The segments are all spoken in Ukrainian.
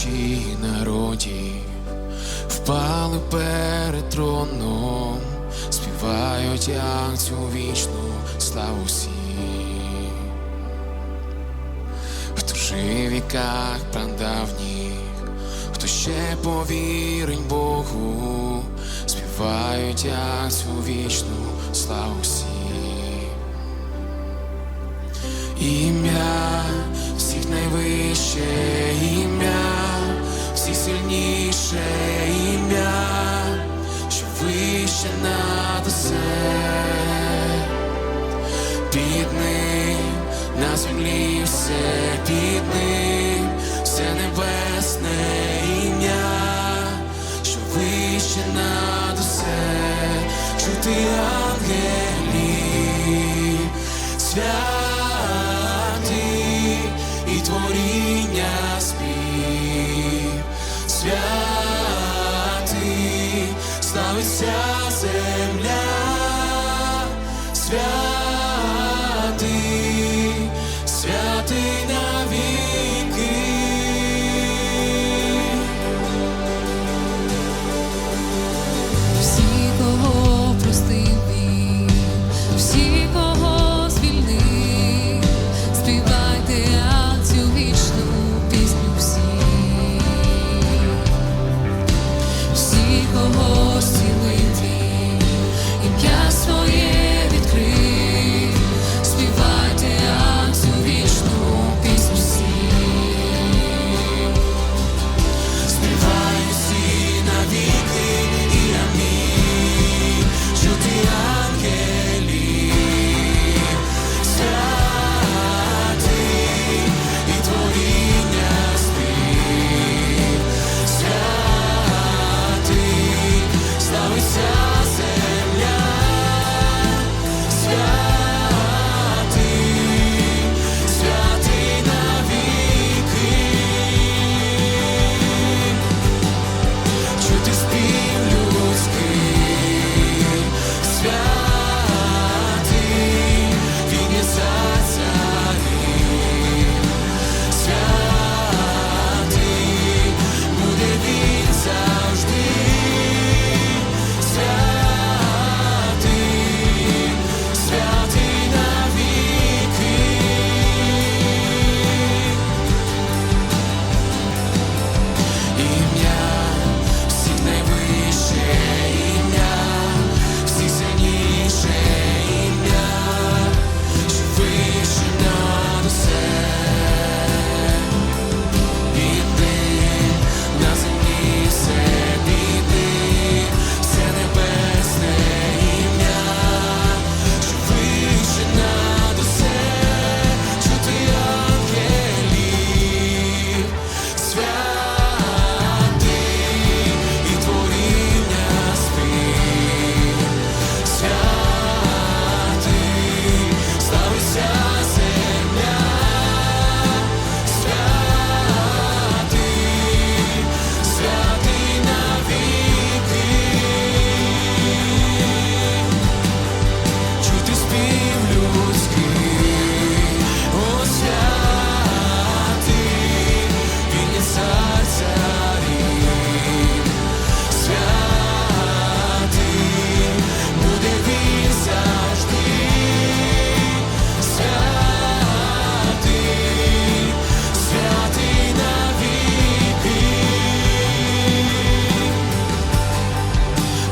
тисячі народів впали перед троном, співають як цю вічну славу всі. Хто жив в віках прадавніх, хто ще повірить Богу, співають як цю вічну славу всі. Ім'я найсильніше ім'я, що вище над усе під ним на землі все під ним, все небесне ім'я, що вище над усе чути ангелі святи і творіння.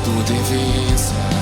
tudo em.